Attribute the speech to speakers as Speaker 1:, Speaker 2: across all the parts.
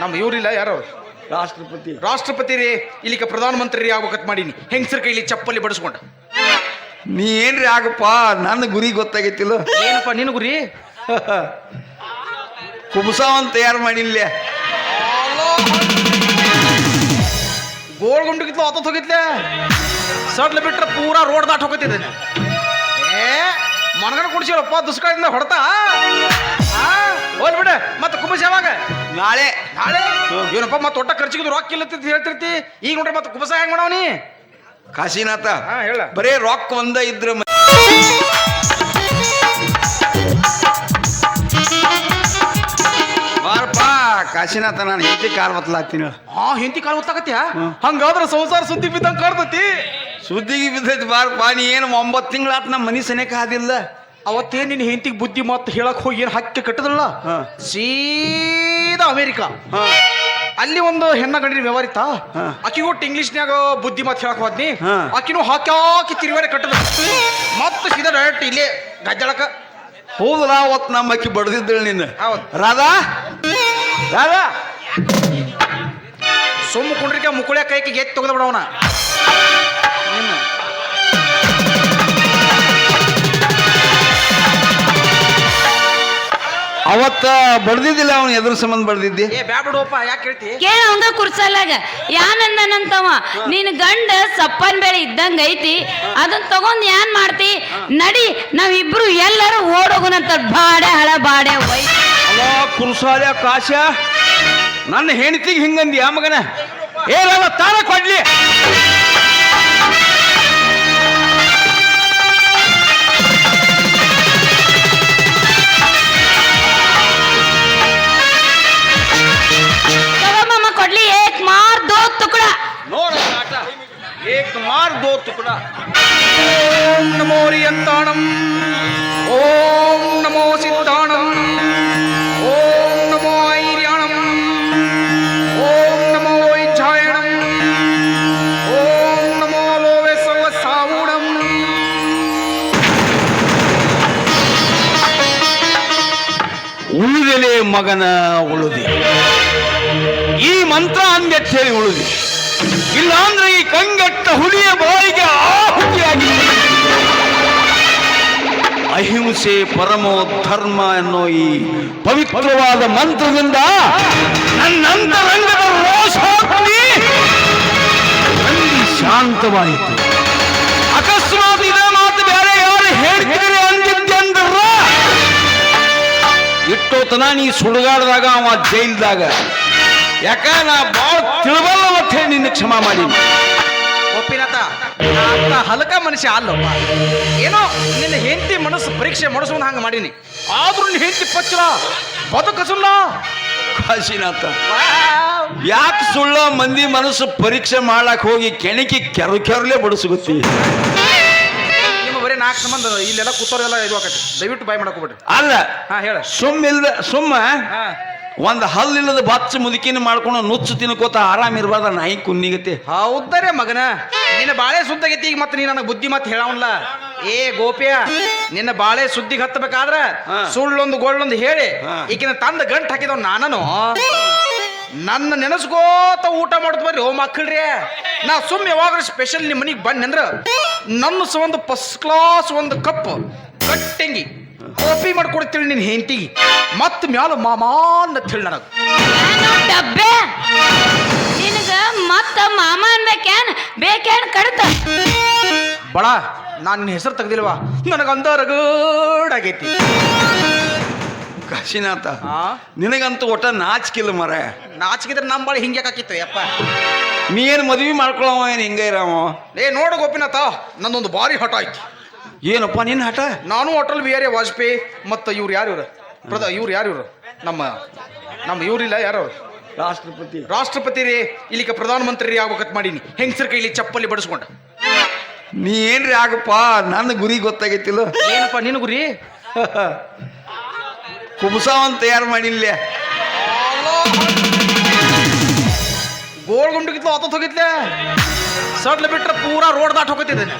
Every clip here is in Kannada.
Speaker 1: ನಮ್ಮ ಇವರಿಲ್ಲ ಯಾರು?
Speaker 2: ರಾಷ್ಟ್ರಪತಿ.
Speaker 1: ರಾಷ್ಟ್ರಪತಿ ರೀ ಇಲ್ಲಿಕ ಪ್ರಧಾನಮಂತ್ರಿ ರೀ ಆಗ್ಬೇಕಂತ ಮಾಡೀನಿ. ಹೆಂಗಸರ ಕೈಲಿ ಚಪ್ಪಲಿ ಬಡಿಸ್ಕೊಂಡ.
Speaker 2: ನೀ ಏನ್ರಿ ಆಗಪ್ಪ? ನನ್ನ ಗುರಿ ಗೊತ್ತಾಗೈತಿಲ್ಲ.
Speaker 1: ಏನಪ್ಪ ನಿನ್ ಗುರಿ?
Speaker 2: ಕುಬಸಾವನ್ ತಯಾರು ಮಾಡಿಲ್ಲ
Speaker 1: ಗೋಳ್ ಗುಂಡಗಿತ್ಲು ಹೋಗಿತ್ಲೆ? ಸಡ್ಲ ಬಿಟ್ರೆ ಪೂರಾ ರೋಡ್ ದಾಟ್ ಹೋಗತ್ತಿದ್ದೇನೆ. ಏ ಮನಗನ ಕುಡಿಸಿರಪ್ಪ ದುಷ್ಕಾಲದಿಂದ ಹೊಡ್ತಾ? ಹೋಲ್ ಬಿಡ ಮತ್ತೆ ಕುಬಸ್ ಯಾವಾಗ?
Speaker 2: ನಾಳೆ.
Speaker 1: ನಾಳೆ? ಏನಪ್ಪ ಮತ್ತೆ ಒಟ್ಟ ಖರ್ಚಿಗೆ ರೊಕ್ಕ ಇಲ್ಲ ಅಂತ ಹೇಳ್ತಿರ್ತಿ? ಈಗ ನೋಡ್ರಿ ಮತ್ತೆ ಕುಬಸ ಹೆಂಗ್ ಮಾಡವನಿ
Speaker 2: ಕಾಶಿನಾಥ
Speaker 1: ಹೇಳ.
Speaker 2: ಬರೇ ರೊಕ್ಕ ಒಂದ ಇದ್ರ ಕಾಶಿನಾಥ ನಾನು ಹೆಂಡತಿ ಕಾಲ್ ಒತ್ತಲಾಗ್ತೀನಿ
Speaker 1: ಹಾ ಹೆಂಡತಿ ಕಾಲ್ ಗೊತ್ತಾಗತ್ಯಾ ಹಂಗಾದ್ರೆ ಸಂಸಾರ ಸುದ್ದಿ ಬಿದ್ದಂಗೆ ಕಾಡ್ತತಿ
Speaker 2: ಸುದ್ದಿಗೆ ಬಿದ್ದೈತಿ ಬಾರಪ್ಪ ನೀ ಏನು ಒಂಬತ್ತು ತಿಂಗಳಾತ್ ನಮ್ಮ ಮನೆ ಸನೇಕ ಆದಿಲ್ಲ
Speaker 1: ಅವತ್ತೇ ನಿನ್ನ ಹೆಂಡತಿಗೆ ಬುದ್ಧಿ ಮಾತು ಹೇಳಕ್ ಹೋಗಿ ಏನು ಹಕ್ಕಿ ಕಟ್ಟದಲ್ಲ. ಸೀದಾ ಅಮೇರಿಕಾ. ಅಲ್ಲಿ ಒಂದು ಹೆಣ್ಣ ಗಂಡಿನ ವ್ಯವಹಾರಿತ. ಆಕಿಗೂ ಒಟ್ಟು ಇಂಗ್ಲಿಷ್ನ್ಯಾಗ ಬುದ್ಧಿ ಮಾತು ಹೇಳಕ್ ಹೋದ್ನಿ.
Speaker 2: ಹಾ.
Speaker 1: ಆಕಿನೂ ಹಾಕಿ ಹಾಕಿ ತಿರುವಾಡಿ ಕಟ್ಟದ ಮತ್ತೆ ಸೀದಾ ಡೈರೆಕ್ಟ್ ಇಲ್ಲೇ ಗಜ್ಜಳಕ
Speaker 2: ಹೌದಲ್ಲ ಅವತ್ತು ನಮ್ಮ ಅಕ್ಕಿ ಬಡ್ದಿದ್ದಳು ನಿನ್ನ. ರಾಧಾ? ರಾಧಾ?
Speaker 1: ಸುಮ್ಮ ಕುಂಡ್ರಿಕೆ ಮುಕುಳೆ ಕೈಗೆ ಎತ್ತಿ ತೆಗೆದ ಬಿಡವನ
Speaker 2: ಅವತ್ತ ಬಡ್ದಿದ್ದಿಲ್ಲ ಅವನು ಎದ್ರ ಸಂಬಂಧ ಬಡ್ದಿದ್ದಿ?
Speaker 1: ಏ ಬ್ಯಾ ಬಿಡುವಪ್ಪ ಯಾಕೆ ಹೇಳ್ತಿ
Speaker 3: ಕೇಳ ಅವಂಗ ಕುರ್ಸಲ್ಲಾಗ. ಯಾನಂದನಂತವ? ನಿನ್ ಗಂಡ ಸಪ್ಪನ್ ಬೆಳೆ ಇದ್ದಂಗ ಐತಿ ಅದನ್ನ ತಗೊಂಡ್ ಏನ್ ಮಾಡ್ತಿ? ನಡಿ ನಾವಿಬ್ರು ಎಲ್ಲರೂ ಓಡೋಗುನಂತ ಬಾಡೆ ಹಳ ಬಾಡೆ ಒಯ್
Speaker 2: ಅಲ್ಲ ಕುರುಸಾಲೆ ಕಾಶ ನನ್ನ ಹೆಂಡತಿಗೆ ಹಿಂಗಂದಿ ಆ ಮಗನ ಏನಲ್ಲ ತಾನ ಕೊಡ್ಲಿ.
Speaker 3: ಮಾರ್ ದೋ ತುಕಡ
Speaker 1: ಓಂ ನಮೋ ರಿಯಂತಾಣಂ ಓಂ ನಮೋ ಸಿದ್ಧಾಣಂ ಓಂ ನಮೋ ಐರ್ಯಾಣಂ ಓಂ ನಮೋ ವೈಜ್ಞಾಯಣಂ ಓಂ ನಮೋ ಲೋವೆ ಸರ್ವ ಸಾವುಣಂ
Speaker 2: ಉಳಿದೆಲೆ ಮಗನ ಉಳುದಿ ಈ ಮಂತ್ರ ಅಂದೆತ್ ಹೇಳಿ ಉಳುದಿ ಇಲ್ಲ ಅಂದ್ರೆ ಈ ಕಂಗಟ್ಟ ಹುಲಿಯ ಬಾಯಿಗೆ ಆಹುತಿಯಾಗಿ ಅಹಿಂಸೆ ಪರಮೋ ಧರ್ಮ ಅನ್ನೋ ಈ ಪವಿತ್ರವಾದ ಮಂತ್ರದಿಂದ ನನ್ನಂತರಂಗದ ರೋಷಾಗ್ನಿ ಶಾಂತವಾಯಿತು. ಅಕಸ್ಮಾತ್ ಇದೇ ಮಾತು ಬೇರೆ ಯಾರು ಹೇಳ್ತೀರಿ ಅಂದಿದ್ದಂದ್ರ ಇಟ್ಟೋತನ ನೀ ಸುಡುಗಾಡ್ದಾಗ ಅವ ಜೈಲ್ದಾಗ. ಯಾಕ ನಾ ಬಾಳ ತಿಳ್ಬಲ್ಲ ನಿನ್ನ ಕ್ಷಮ ಮಾಡಿ.
Speaker 1: ಒಪ್ಪಿನತ ಅಂತ ಹಲಕ ಮನುಷ್ಯ ಅಲ್ಲಪ್ಪ. ಏನೋ ನಿನ್ನ ಹೆಂಡತಿ ಮನಸ್ಸು ಪರೀಕ್ಷೆ ಮಾಡಿಸೋನ್ ಹಂಗ ಮಾಡೀನಿ. ಆದ್ರೂ ನಿನ್ನ ಹೆಂಡತಿ ಪಚ್ಚಲ ಬದುಕಸಲ್ಲ
Speaker 2: ಕಾಶಿನಾಥ ಯಾಕೆ ಸುಳ್ಳ ಮಂದಿ ಮನಸ್ಸು ಪರೀಕ್ಷೆ ಮಾಡಕ್ ಹೋಗಿ ಕೆಣಕಿ ಕೆರು ಕೆರಲೆ ಬಡಿಸುಗುತ್ತಿ?
Speaker 1: ನಿಮ್ಮ ಬರೀ ನಾಲ್ಕು ಸಂಬಂಧ ಇಲ್ಲೆಲ್ಲ ಕೂತೋರೆಲ್ಲ ಇದು ಹಾಕಿ ದಯವಿಟ್ಟು ಬಾಯ್ ಮಾಡಕೋಬಿಡ್ರಿ.
Speaker 2: ಅಲ್ಲ
Speaker 1: ಹಾ ಹೇಳ.
Speaker 2: ಸುಮ್ಮ ಇಲ್ದ ಸುಮ್ಮ
Speaker 1: ಹಾ.
Speaker 2: ಒಂದ್ ಹಲ್ಲಿಲ್ಲದ ಬಚ್ಚ ಮುದುಕಿನ ಮಾಡ್ಕೊಂಡು ನುಚ್ಚು ತಿನ್ಕೋತ ಆರಾಮ್ ಇರ್ಬಾರ್ದ ನಾಯಿ ಕುನ್ನಿಗತಿ
Speaker 1: ಹೌದರೆ ಮಗನ ನಿನ್ನ ಬಾಳೆ ಸುದ್ದಾಗೈತಿ ಈಗ ಮತ್ತೆ ನೀ ನನಗೆ ಬುದ್ಧಿ ಮತ್ತೆ ಹೇಳವನ್ಲ ಏ ಗೋಪ್ಯ ನಿನ್ನ ಬಾಳೆ ಸುದ್ದಿಗೆ ಹತ್ತಬೇಕಾದ್ರ ಸುಳ್ಳೊಂದು ಗೋಳ್ಳೊಂದು ಹೇಳಿ
Speaker 2: ಈಕಿನ
Speaker 1: ಈಗಿನ ತಂದ ಗಂಟು ಹಾಕಿದವ್ ನಾನನು. ನನ್ನ ನೆನಸ್ಕೋತ ಊಟ ಮಾಡುದು ಬರ್ರಿ ಓ ಮಕ್ಕಳ್ರಿ ನಾ ಸುಮ್ ಯಾವಾಗ ಸ್ಪೆಷಲ್ ನಿಮ್ಮ ಮನಿಗೆ ಬನ್ನಿ ಅಂದ್ರ ನನ್ನ ಸ ಒಂದು ಫಸ್ಟ್ ಕ್ಲಾಸ್ ಒಂದು ಕಪ್ ಕಟ್ಟಂಗಿ. ಕಾಫಿ ಮಾಡ್ಕೊಡ್ತೀಳಿ ನಿನ್ನ ಹೆಂಡತಿಗೆ ಮತ್ ಮ್ಯಾಲ ಮಾಮಾನ್ ಅಂತ ಹೇಳಿ ನನಗೆ.
Speaker 3: ಏನೋ ಡಬ್ಬೆ ನಿನಗ ಮತ್ತ ಮಾಮ ಅನ್ಬೇಕೇನ್? ಬೇಕೇನ್ ಕಡತ?
Speaker 1: ಬಳ ನಾನು ನಿನ್ನ ಹೆಸರು ತೆಗ್ದಿಲ್ವಾ? ನನಗೆ ರಗಡಾಗೈತಿ
Speaker 2: ಕಾಶಿನಾಥ
Speaker 1: ಆ?
Speaker 2: ನಿನಗಂತೂ ಒಟ್ಟ ನಾಚಿಕಿಲ್ಲ ಮರ
Speaker 1: ನಾಚಿಕಿದ್ರೆ ನಮ್ಮ ಬಳಿ ಹಿಂಗೆ ಹಾಕಿತ್ತು ಯಪ್ಪ?
Speaker 2: ನೀ ಏನು ಮದ್ವಿ ಮಾಡ್ಕೊಳವ ಏನು ಹಿಂಗೆ ಇರವ?
Speaker 1: ಏ ನೋಡು ಗೋಪಿನಾಥ ನಂದೊಂದು ಭಾರಿ ಹಠ ಐತಿ.
Speaker 2: ಏನಪ್ಪ ನಿನ್ನ ಹಠ?
Speaker 1: ನಾನು ಅಟಲ್ ಬಿಹಾರಿ ವಾಜಪೇಯಿ ಮತ್ತು ಇವ್ರು ಯಾರು ಇವ್ರು? ಪ್ರಧ ಇವ್ರು ಯಾರು ಇವರು? ನಮ್ಮ ನಮ್ಮ ಇವರಿಲ್ಲ ಯಾರು ಅವ್ರು?
Speaker 2: ರಾಷ್ಟ್ರಪತಿ.
Speaker 1: ರಾಷ್ಟ್ರಪತಿ ರೀ ಇಲ್ಲಿಕ ಪ್ರಧಾನಮಂತ್ರಿ ರೀ ಆಗ್ಬೇಕಂತ ಮಾಡೀನಿ. ಹೆಂಗಸರ್ ಕೈಲಿ ಚಪ್ಪಲಿ ಬಡಿಸ್ಕೊಂಡ.
Speaker 2: ನೀ ಏನ್ರಿ ಆಗಪ್ಪ? ನನ್ನ ಗುರಿ ಗೊತ್ತಾಗೈತಿಲ್ಲ.
Speaker 1: ಏನಪ್ಪ ನಿನ್ನ ಗುರಿ?
Speaker 2: ಕುಬಸಾವನ್ ತಯಾರು ಮಾಡಿಲ್ಲ
Speaker 1: ಗೋಳ್ ಗುಂಡಗಿತ್ಲು ಆತತ್ ಹೋಗಿತ್ಲೆ? ಸಡ್ಲ ಬಿಟ್ರೆ ಪೂರಾ ರೋಡ್ ದಾಟ್ ಹೋಗತ್ತಿದ್ದೇನೆ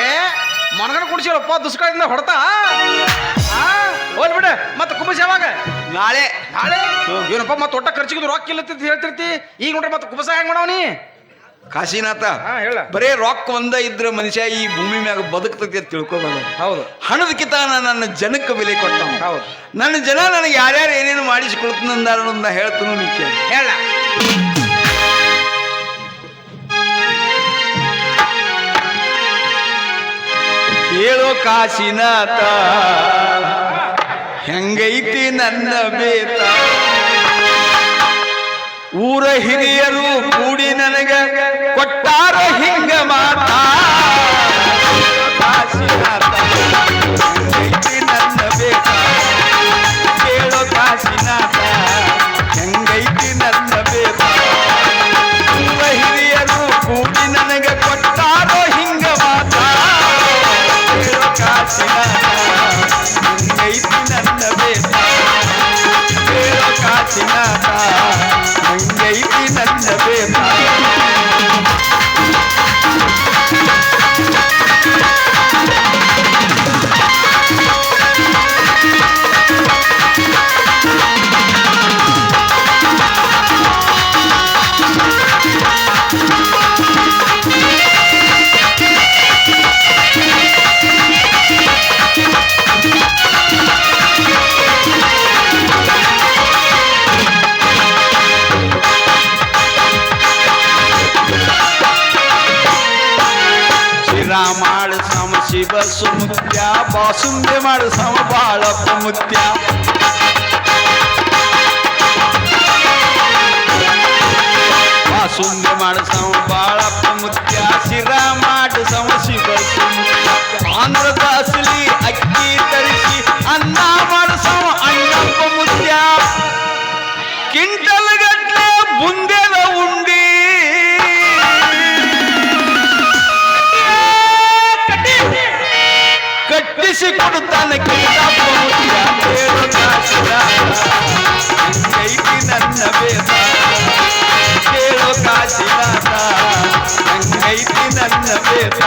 Speaker 1: ಏ ಮನಗನ ಕುಡಿಸಿರಪ್ಪ ದುಷ್ಕಾಲದಿಂದ ಹೊಡ್ತಾ? ಹೋಲ್ ಬಿಡ ಮತ್ತೆ ಕುಂಭಸ್ ಯಾವಾಗ?
Speaker 2: ನಾಳೆ.
Speaker 1: ನಾಳೆ? ಏನಪ್ಪ ಮತ್ತೆ ಒಟ್ಟ ಖರ್ಚಿಗೆ ರೊಕ್ಕ ಇಲ್ಲ ಅಂತ ಹೇಳ್ತಿರ್ತಿ? ಈಗ ನೋಡ್ರಿ ಮತ್ತೆ ಕುಮಸ ಹೆಂಗ್ ಮಾಡವನಿ
Speaker 2: ಕಾಶಿನಾಥ
Speaker 1: ಹೇಳ.
Speaker 2: ಬರೇ ರಾಕ್ ಒಂದ ಇದ್ರ ಮನುಷ್ಯ ಈ ಭೂಮಿ ಮ್ಯಾಗ ಬದುಕ್ತೈತಿ ಅಂತ ತಿಳ್ಕೊಬಲ್ಲ
Speaker 1: ಹೌದು.
Speaker 2: ಹಣದಕ್ಕಿಂತ ನಾನು ನನ್ನ ಜನಕ್ಕೆ ಬೆಲೆ ಕೊಟ್ಟ
Speaker 1: ಹೌದು.
Speaker 2: ನನ್ನ ಜನ ನನಗೆ ಯಾರ್ಯಾರು ಏನೇನು ಮಾಡಿಸಿಕೊಡ್ತಂದಾರ ನಾ ಹೇಳ್ತಾನು ನೀ ಕೇಳಿ.
Speaker 1: ಹೇಳ.
Speaker 2: ಕೇಳೋ ಕಾಶಿನಾಥ. ಹೆಂಗೈತಿ ನನ್ನ ಬೇತ? ಊರ ಹಿರಿಯರು ಕೂಡಿ ನನಗ ಕೊಟ್ಟಾರ ಹಿಂಗ ಶಿರಾ ಮಾಡು ಸಮ ಶಿವ ಸುಮುತ್ಯ ಬಾಸುಂದೆ ಮಾಡು ಸಮ ಬಾಳಪ್ಪ ಮುತ್ಯ ಬಾಸುಂದೆ ಮಾಡು ಸಮ ಬಾಳಪ್ಪ ಮುತ್ಯ ಶಿರಾ ಮಾಡು ಸಮ ಶಿವ ಸುಮುತ್ಯ ಆಂಧ್ರದ ಅಸಲಿ ಅಕ್ಕಿ ತರಿಸಿ ಅನ್ನ ಮಾಡು ಸಮ ಅಣ್ಣಪ್ಪ ಮುತ್ಯ ಕಿಂಟಲ್ ಗಟ್ಲೆ ಬುಂದೆಲ ಕಟ್ಟಿಸಿ ಕೊಡುತ್ತಾನೆ ನನ್ನ ಬೇತ ಕೇಳು ಕಾಶಿನಾಥ ನನ್ನ ಬೇತ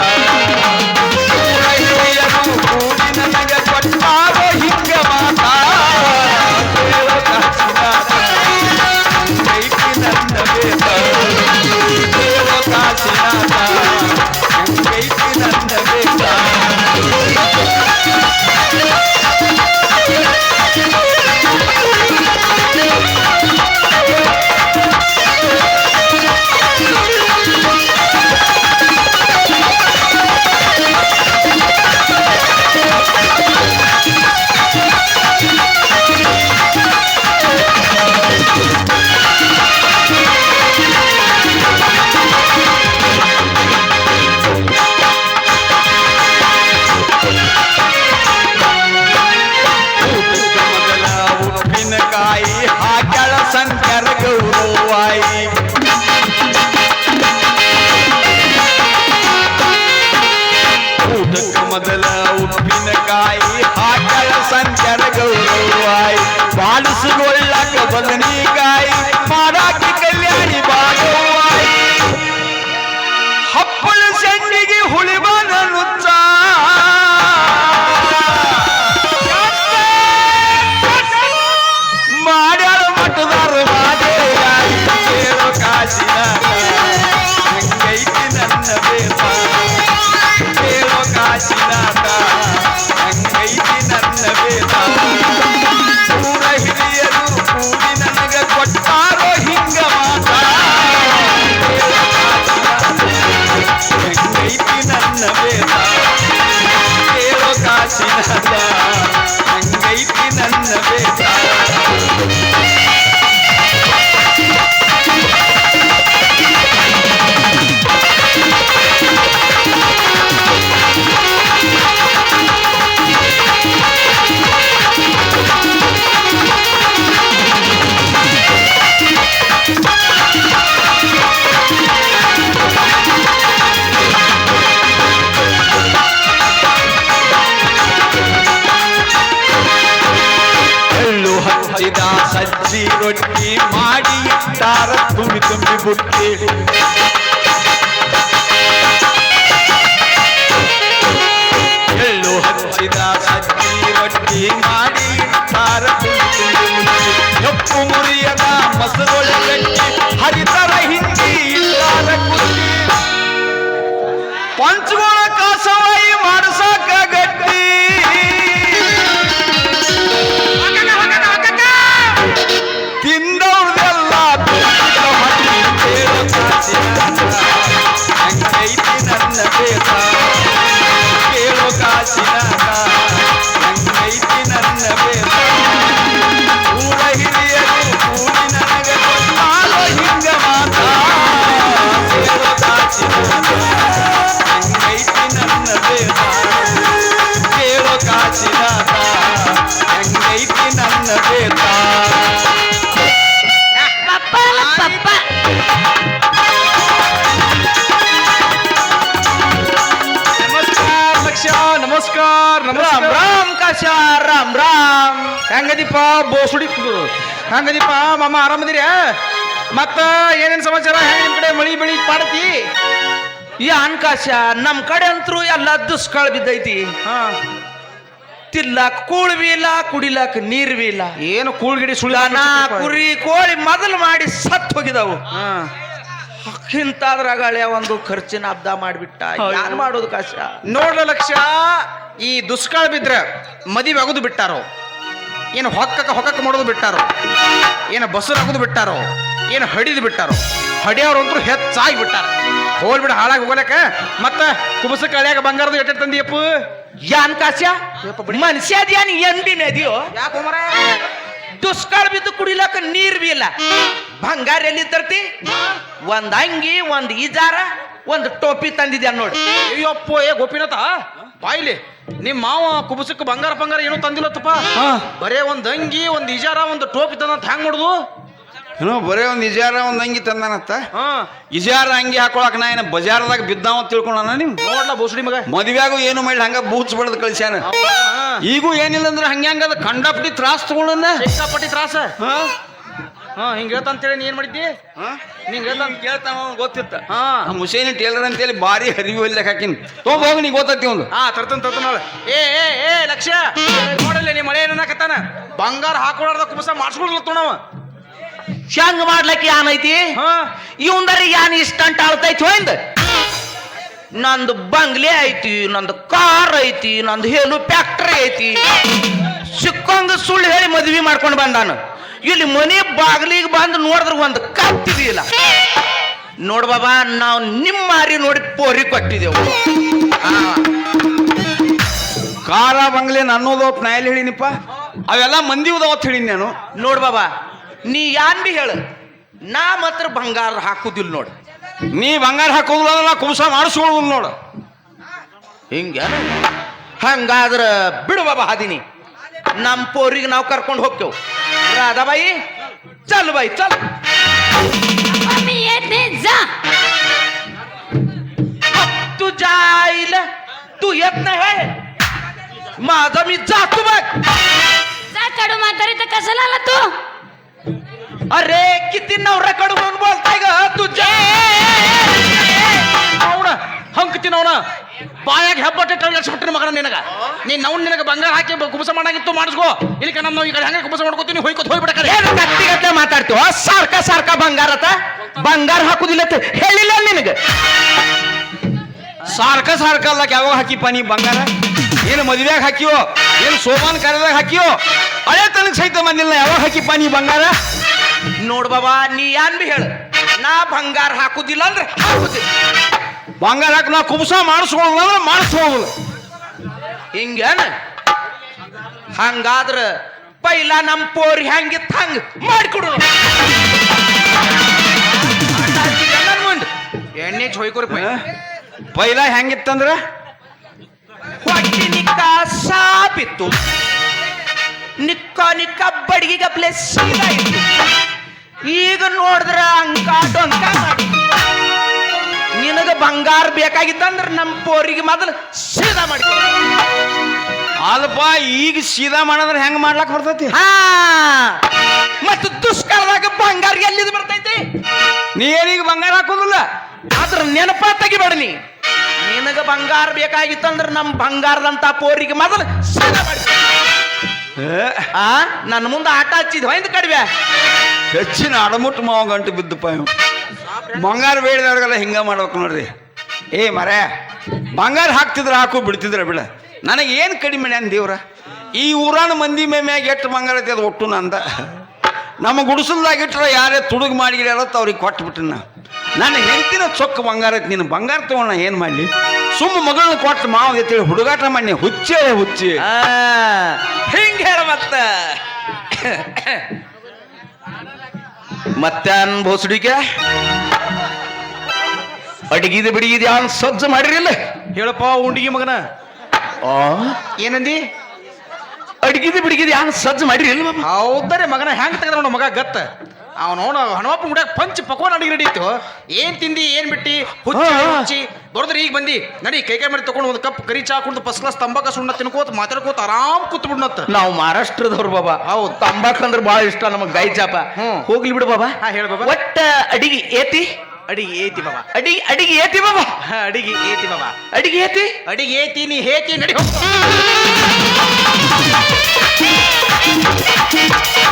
Speaker 2: ಎಳ್ಳು ಹಚ್ಚಿದ ಸಜ್ಜಿ ರೊಟ್ಟಿ ಮಾಡಿ ಇಟ್ಟಾರ ತುಂಬಿ ತುಂಬಿ ಬುಟ್ಟಿ ಎಳ್ಳು ಹಚ್ಚಿದ ಸಜ್ಜಿ ರೊಟ್ಟಿ ಮಾಡಿ
Speaker 4: ಬಂಗಾರ ಎಪ್ಪು ಮುರಿಯದ ಮಸರೊಳೆ ಗಟ್ಟಿ ಹರಿತರ
Speaker 1: ಹೆಂಗದಿಪ್ಪ ಬೋಸುಡಿ ಹಂಗದಿಪ್ಪ ಮಾಮ ಆರಾಮದಿರಿ ಮತ್ತ ಏನೇನು ಸಮಾಚಾರ? ಹೆಂಗ ನಿಮ್ ಕಡೆ ಮಳಿ ಬೆಳಿ ಪಾಡತಿ?
Speaker 4: ಈ ಅನ್ಕಾಶ ನಮ್ಮ ಕಡೆ ಅಂತರೂ ಎಲ್ಲ ದುಷ್ಕಾಳ ಬಿದ್ದೈತಿ.
Speaker 1: ಹಾ.
Speaker 4: ತಿಲ್ಲಕ್ ಕೂಳ್ ಬಿ ಇಲ್ಲ ಕುಡಿಲಾಕ್ ನೀರ್ ಇಲ್ಲ.
Speaker 1: ಏನು ಕೂಳ್ಗಿಡಿ ಸುಳಿ
Speaker 4: ಕುರಿ ಕೋಳಿ ಮೊದಲು ಮಾಡಿ ಸತ್ ಹೋಗಿದಾವು.
Speaker 1: ಹಾ.
Speaker 4: ಇಂತಾದ್ರಾಗ ಹಳೆಯ ಒಂದು ಖರ್ಚಿನ ಅಬ್ದ ಮಾಡಿಬಿಟ್ಟ. ಯಾರು ಮಾಡೋದು ಕಾಶ?
Speaker 1: ನೋಡ್ಲ ಲಕ್ಷ ಈ ದುಷ್ಕಾಳ ಬಿದ್ರೆ ಮದಿವೆ ಆಗೋದು ಬಿಟ್ಟಾರೋ? ಏನು ಹೊಕ್ಕಕ್ಕೆ ಹೊಕ್ಕಕ್ಕೆ ಮಾಡೋದು ಬಿಟ್ಟಾರೋ? ಏನು ಬಸರು ಆಗೋದು ಬಿಟ್ಟಾರೋ? ಏನು ಹಡಿದು ಬಿಟ್ಟಾರೋ? ಹಡಿಯೋರಂತೂ ಹೆಚ್ಚಾಗಿ ಬಿಟ್ಟಾರ. ಹೋಲ್ಬಿಡ ಹಾಳಾಗಿ ಹೋಗಲಕ್ಕ. ಮತ್ತ ಕುಬಸ ಕಳ್ಯಾಗ ಬಂಗಾರದ ಎಟ್ಟ ತಂದಿಯಪ್ಪ?
Speaker 4: ಯಾನ್
Speaker 1: ಕಾಸ್ಯ.
Speaker 4: ಮನುಷ್ಯ ಅದ್ಯಾನ್ ಎಂದಿನ ಅದಿಯೋ
Speaker 1: ಯಾಕೆ ಮರ
Speaker 4: ದುಷ್ಕಾಳ ಬಿದ್ದು ಕುಡಿಲಕ್ಕ ನೀರ್ ಬಿ ಇಲ್ಲ. ಬಂಗಾರ ಎಲ್ಲಿ ತರ್ತಿ ಒಂದ್ ಅಂಗಿ ಒಂದ್ ಈಜಾರ ಒಂದ್ ಟೋಪಿ ತಂದಿದ್ಯಾ ನೋಡಿ.
Speaker 1: ಅಯ್ಯಪ್ಪ ಏ ಗೋಪಿನಾಥ ಬಾಯ್ಲಿ. ನಿಮ್ಮ ಮಾವ ಕುಬುಸಕ್ಕೆ ಬಂಗಾರ ಬಂಗಾರ ಏನೂ ತಂದಿಲ್ಲತ್ತಪ್ಪ. ಬರೇ ಒಂದ್ ಅಂಗಿ ಒಂದ್ ಇಜಾರ ಒಂದು ಟೋಪಿ ತಂದಂತ ಹ್ಯಾಂಗ್ ಮಾಡುದು?
Speaker 2: ಏನೋ ಬರೇ ಒಂದು ಇಜಾರ ಒಂದು ಅಂಗಿ ತಂದಾನತ್ತ
Speaker 1: ಹಾ.
Speaker 2: ಇಜಾರ ಅಂಗಿ ಹಾಕೊಳಕ್ ನಾ ಏನ ಬಜಾರ್ದಾಗ ಬಿದ್ದಾವ ಅಂತ ತಿಳ್ಕೊಂಡಾನ ನಿಮ್
Speaker 1: ನೋಡ್ಲ ಬೋಸುಡಿ ಮಗ.
Speaker 2: ಮದ್ವ್ಯಾಗೂ ಏನು ಮಾಡಿ ಹಂಗ ಬೂಚ್ ಬಡದ್ ಕಳ್ಸ್ಯಾನ. ಈಗೂ ಏನಿಲ್ಲ ಅಂದ್ರೆ ಹಂಗ್ಯಾಂಗದ ಕಂಡಪಟ್ಟಿ ತ್ರಾಸ್ ತಗೊಂಡನ?
Speaker 1: ಸಿಕ್ಕಾಪಟ್ಟಿ ತ್ರಾಸ.
Speaker 2: ಹಾ.
Speaker 1: ಹಾ ಹಿಂಗ ಹೇಳ್ತಂತೇಳಿ ನೀ ಏನ್ ಮಾಡಿದ್ದಿ?
Speaker 2: ಹಾ?
Speaker 1: ನಿಂಗ್ ಹೇಳ್ತಾನ
Speaker 2: ಕೇಳ್ತಾನ ಅವ್ನು ಗೊತ್ತಿತ್ತ.
Speaker 1: ಹಾ.
Speaker 2: ಆ ಮುಸೇನಿ ಟೇಲರ್ ಅಂತೇಳಿ ಭಾರಿ ಹರಿವು ಇಲ್ಲ ಹಾಕಿನ್. ತೊಗೊಂಡ್ ಹೋಗಿ ನೀ ಗೊತ್ತೈತಿ ಒಂದು.
Speaker 1: ಹಾ ತರ್ತನ್ ತರ್ತನ ಏ ಏ ಏ ಲಕ್ಷ್ಯ ನೋಡಲ್ಲ ನೀ ಮಳೆ ಏನಕತ್ತಾನ ಬಂಗಾರ ಹಾಕೊಳಾರ್ದ ಕುಮಸ ಮಾಡಿಸ್ಕೊಡ್ಲತ್ತ ತೊಣವ
Speaker 4: ಹೆಂಗ್ ಮಾಡ್ಲಕ್ಕೆ ಯಾನ್ ಐತಿ?
Speaker 1: ಹಾ.
Speaker 4: ಇವಂದರಿ ಯಾನ್ ಇಷ್ಟಂಟ ಆಳ್ತೈತಿ ಹೋಯ್ದ? ನಂದು ಬಂಗ್ಲೆ ಐತಿ ನಂದು ಕಾರ್ ಐತಿ ನಂದು ಹೇಲು ಫ್ಯಾಕ್ಟ್ರಿ ಐತಿ. ಸಿಕ್ಕಂಗ ಸುಳ್ಳು ಹೇಳಿ ಮದ್ವಿ ಮಾಡ್ಕೊಂಡು ಬಂದಾನ. ಇಲ್ಲಿ ಮನೆ ಬಾಗಿಲಿಗೆ ಬಂದು ನೋಡಿದ್ರೆ ಒಂದು ಕತ್ತಿದಿ ಇಲ್ಲ ನೋಡ್ ಬಾಬಾ ನಾವು ನಿಮ್ಮ ಮಾರಿ ನೋಡಿ ಪೋರಿ ಕೊಟ್ಟಿದೆವು ಕಾಲ
Speaker 2: ಕಾರ ಬಂಗ್ಲೆ ಅನ್ನೋದು ನಾಯಲ್ಲಿ ಹೇಳಿನಿಪ್ಪ? ಅವೆಲ್ಲ ಮಂದಿ ಉದಾವತ್ ಹೇಳಿನಿ ನಾನು.
Speaker 4: ನೋಡ್ ಬಾಬಾ ನೀ ಯಾನ್ ಬಿ ಹೇಳು. ನಾ ಮಾತ್ರ ಬಂಗಾರ ಹಾಕುದಿಲ್ಲ ನೋಡು.
Speaker 2: ನೀ ಬಂಗಾರ ಹಾಕೋದಿಲ್ಲ ಅಂದ್ರೆ ನಾ ಕುಂಸ ಮಾಡಿಸ್ಕೊಳ್ಳೋದು ನೋಡು.
Speaker 4: ಹಿಂಗ? ಹಂಗಾದ್ರ ಬಿಡು ಬಾಬಾ ಹಾದಿನಿ. ನಮ್ಮ ಪೋರಿಗೆ ನಾವು ಕರ್ಕೊಂಡು ಹೋಗ್ತೇವ್ ರಾಧಾಬಾಯಿ ಚಲ್ ಬಾಯಿ ಚಲ್
Speaker 3: मम्मी येत नाही जा
Speaker 4: तू जाईल तू येत नाही माझा मी जातो बघ
Speaker 3: जा कडू म्हातारी तर कशाला आला तू
Speaker 4: अरे किती नवऱ्याकडे म्हणून बोलताय ग तू जा
Speaker 1: ಅವನ ಹಂಕತಿ ಅವನ ಬಾಯಾಗ ಹೆಬ್ಬಟ್ಟೆ ಟಳ್ಗಿಸ್ಬಿಟ್ರಿ ಮಗನ ನಿನಗ. ನೀನ್ ನಾವು ನಿನಗ ಬಂಗಾರ ಹಾಕಿ ಕುಬಸ ಮಾಡಾಗಿತ್ತು ಮಾಡಿಸ್ಕೋ. ಇಲ್ಲಿ ನಮ್ಮ ಈ ಕಡೆ ಹಂಗೆ ಕುಬಸ ಮಾಡ್ಕೋತೀನಿ ಹೋಯ್ಕೋತ ಹೋಗ್ಬಿಡ ಕಡೆ.
Speaker 4: ಏನು ಕತ್ತಿಗತ್ತೆ ಮಾತಾಡ್ತೀವ ಸಾರ್ಕ ಸಾರ್ಕ ಬಂಗಾರತ ಬಂಗಾರ ಹಾಕುದಿಲ್ಲ ಅಂತ ಹೇಳಿಲ್ಲ ನಿನಗೆ.
Speaker 2: ಸಾರ್ಕ ಸಾರ್ಕ ಅಲ್ಲ ಯಾವಾಗ ಹಾಕಿಪ್ಪ ನೀ ಬಂಗಾರ? ಏನು ಮದುವೆಯಾಗ ಹಾಕಿಯೋ? ಏನು ಸೋಮಾನ್ ಕಾರ್ಯದಾಗ ಹಾಕಿಯೋ? ಹಳೆ ತನಕ ಸಹಿತ ಬಂದಿಲ್ಲ ಯಾವಾಗ ಹಾಕಿಪ್ಪ ನೀ ಬಂಗಾರ?
Speaker 4: ನೋಡ್ ಬಾಬಾ ನೀ ಯಾನ್ ಬಿ ಹೇಳು? ನಾ ಬಂಗಾರ ಹಾಕುದಿಲ್ಲ ಅಂದ್ರೆ ಹಾಕುದಿಲ್ಲ
Speaker 2: ಬಂಗಾರ ಹಾಕಿ ನಾ ಕುಬ್ಸ ಮಾಡಿಸ್ಕೊಳ್ಳೋದು ಅಂದ್ರೆ ಮಾಡಿಸ್ಕೊಳ್ಳೋದು
Speaker 4: ಹಿಂಗೇನ? ಹಂಗಾದ್ರ ಪೈಲ ನಮ್ ಪೋರಿ ಹೆಂಗಿತ್ತು ಹಂಗ ಮಾಡಿಕೊಡು.
Speaker 1: ಎಣ್ಣೆ ಚೊಯ್ಕೊರಿ ಪೈ
Speaker 2: ಪೈಲ ಹೆಂಗಿತ್ತಂದ್ರ?
Speaker 4: ಹೊಟ್ಟಿ ನಿಕ್ಕ ಸಾಪಿತ್ತು. ನಿಕ್ಕ ನಿಕ್ಕ ಬಡಗಿ ಗಪ್ಲೆ ಸೀದಾ ಇತ್ತು ಈಗ ನೋಡಿದ್ರ ಅಂಕ ಡೊಂಕ ಮಾಡಿ ನಿನಗ ಬಂಗಾರ ಬೇಕಾಗಿತ್ತಂದ್ರೆ ನಮ್ಮ ಪೋರಿಗೆ ಮೊದಲು ಸೀದಾ ಮಾಡಿ.
Speaker 2: ಅಲ್ಪ ಈಗ ಸೀದಾ ಮಾಡಂದ್ರೆ ಹೆಂಗ್ ಮಾಡ್ಲಾಕ್ ಬರ್ತೈತಿ?
Speaker 4: ಹಾ. ಮತ್ತು ದುಷ್ಕಾಲದಾಗ ಬಂಗಾರ ಎಲ್ಲಿದ್ ಬರ್ತೈತಿ?
Speaker 2: ನೀ ಏನೀಗ ಬಂಗಾರ ಹಾಕೋದಿಲ್ಲ?
Speaker 4: ಆದ್ರ ನೆನಪ ತೆಗಿಬೇಡ ನೀ. ನಿನಗ ಬಂಗಾರ ಬೇಕಾಗಿತ್ತಂದ್ರೆ ನಮ್ಮ ಬಂಗಾರದಂತ ಪೋರಿಗೆ ಮೊದಲು ಸೀದಾ ಮಾಡಿ. ಆ ನನ್ನ ಮುಂದೆ ಆಟ ಹಚ್ಚಿದ್ವಿ ಹೊಯ್ದು ಕಡಿವೆ
Speaker 2: ಹೆಚ್ಚಿನ ಅಡಮುಟ್ಟು ಮಾವ ಗಂಟು ಬಿದ್ದಪ್ಪ ಇವ್ ಬಂಗಾರ ಬೇಡಿದವ್ರಿಗೆಲ್ಲ ಹಿಂಗೆ ಮಾಡ್ಬೇಕು ನೋಡ್ರಿ. ಏ ಮರ, ಬಂಗಾರ ಹಾಕ್ತಿದ್ರೆ ಹಾಕು, ಬಿಡ್ತಿದ್ರೆ ಬಿಡ. ನನಗೆ ಏನು ಕಡಿಮೆ ಅನ್ ದೇವ್ರ? ಈ ಊರಾನ ಮಂದಿ ಮ್ಯಾಗ ಎಷ್ಟು ಬಂಗಾರ ಐತಿ ಅದು ಒಟ್ಟು ನಂದ. ನಮ್ಮ ಗುಡಿಸಲ್ದಾಗ ಇಟ್ರೆ ಯಾರೇ ತುಡುಗ್ ಮಾಡಿಗಿರತ್ತ ಅವ್ರಿಗೆ ಕೊಟ್ಟು ನಾ. ನನ್ನ ಹೆಂಡತಿನ ಚೊಕ್ಕ ಬಂಗಾರ ಐತಿ, ನೀನು ಬಂಗಾರ ತಗೊಂಡ ಏನು ಮಾಡಲಿ? ಸುಮ್ಮ ಮಗಳನ್ನ ಕೊಟ್ಟು ಮಾವ ಎತ್ತೇಳಿ ಹುಡುಗಾಟ ಮಾಡಿ ಹುಚ್ಚೇ ಹುಚ್ಚಿ.
Speaker 4: ಹಿಂಗ ಹೇಳ ಮತ್ತ. ಮತ್ತೇನ್ ಬೋಸಡಿಕೆ ಅಡಿಗಿದ ಬಿಡಿಗಿದ ಯಾನ್ ಸಜ್ಜು ಮಾಡಿರಿಲ್ಲ?
Speaker 1: ಹೇಳಪ್ಪ ಉಂಡಿಗೆ ಮಗನ.
Speaker 4: ಆ?
Speaker 1: ಏನಂದಿ?
Speaker 4: ಅಡಿಗಿದ ಬಿಡಿಗಿದ ಯಾನ್ ಸಜ್ಜು ಮಾಡಿರಿಲ್ಲ
Speaker 1: ಹೌದರೆ ಮಗನ ಹೆಂಗ್ ತೆಗೆದ ನೋಡ ಮಗ ಗತ್ತ. ಅವನವನ ಹಣವಪ್ಪ ಮುಡ್ಯಾಕ ಪಂಚ್ ಪಕೋನ್ ಅಡಿಗೆ ನಡೀತು ಏನ್ ತಿಂದಿ ಏನ್ ಬಿಟ್ಟಿ? ಹುಚ್ಚಿ. ಹುಚ್ಚಿ. ಬರೋದ್ರ ಈಗ ಬಂದಿ. ನಡಿ ಕೈ ಕೈ ಮಾಡಿ ತಗೊಂಡು ಒಂದು ಕಪ್ ಕರಿ ಚಾ ಕುಡ್ದು ಫಸ್ಟ್ ಕ್ಲಾಸ್ ತಂಬಾಕ ಸುಣ್ಣ ತಿನ್ಕೋತ ಮಾತಾಡ್ಕೋತ ಆರಾಮ್ ಕೂತ್ ಬಿಡ್ನತ್ತ
Speaker 4: ನಾವು ಮಹಾರಾಷ್ಟ್ರದವ್ರು ಬಾಬಾ.
Speaker 1: ಹೌದು.
Speaker 4: ತಂಬಾಕ್ ಅಂದ್ರೆ ಬಹಳ ಇಷ್ಟ ನಮಗ್ ಗಾಯಿ ಚಾಪ. ಹೋಗ್ಲಿ ಬಿಡು ಬಾಬಾ.
Speaker 1: ಹೇಳು ಬಾಬಾ.
Speaker 4: ಒಟ್ಟ ಅಡಿಗೆ ಏತಿ?
Speaker 1: ಅಡಿಗೆ ಏತಿ ಬಾಬಾ.
Speaker 4: ಅಡಿಗೆ ಅಡಿಗೆ ಏತಿ ಬಾಬಾ?
Speaker 1: ಅಡಿಗೆ ಏತಿ ಬಾಬಾ.
Speaker 4: ಅಡಿಗೆ ಏತಿ?
Speaker 1: ಅಡಿಗೆ ಏತಿ ನೀ ಹೇತಿ ನಡಿ